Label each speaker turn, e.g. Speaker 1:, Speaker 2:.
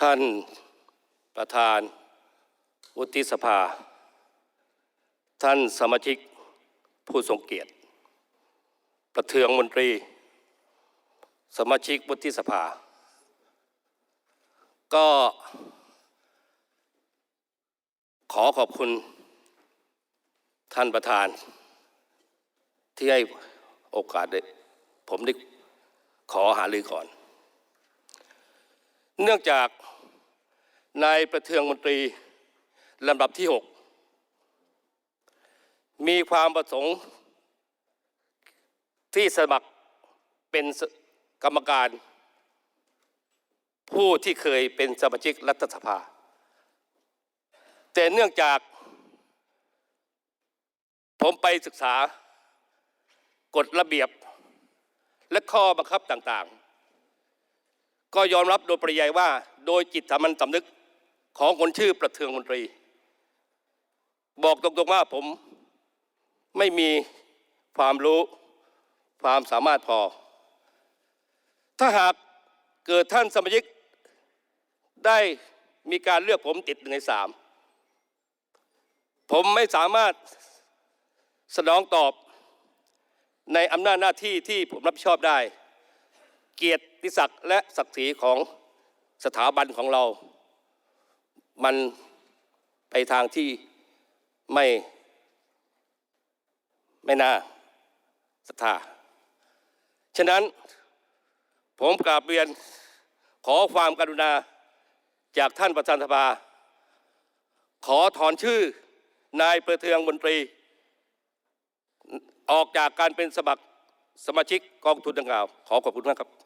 Speaker 1: ท่านประธานวุฒิสภา ท่านสมาชิกผู้ทรงเกียรติ ประเทืองมนตรี สมาชิกวุฒิสภา ก็ขอขอบคุณท่านประธาน ที่ให้โอกาสผมได้ขอหารือก่อน เนื่องจากนายประเทืองมนตรีลำดับที่ 6 มีความประสงค์ ที่สมัครเป็นกรรมการ ผู้ที่เคยเป็นสมาชิกรัฐสภา แต่เนื่องจาก ผมไปศึกษากฎระเบียบและข้อบังคับต่างๆ ก็ยอมรับโดยปริยายว่าโดยจิตสามัญสำนึกของคนชื่อประเทืองมนตรี บอกตรงๆว่าผมไม่มีความรู้ความสามารถพอ ถ้าหากเกิดท่านสมาชิกได้มีการเลือกผมติดหนึ่งในสามผมไม่สามารถสนองตอบในอำนาจหน้าที่ที่ผมรับผิดชอบได้ เกียรติศักดิ์และศักดิ์ศรีของสถาบันของเรา มันไปทางที่ไม่ไม่น่าศรัทธา ฉะนั้นผมกราบเรียนขอความกรุณาจากท่านประธานสภา ขอถอนชื่อนายประเทืองมนตรี ออกจากการเป็นสมัครสมาชิกกองทุนดังกล่าว ขอขอบคุณมากครับ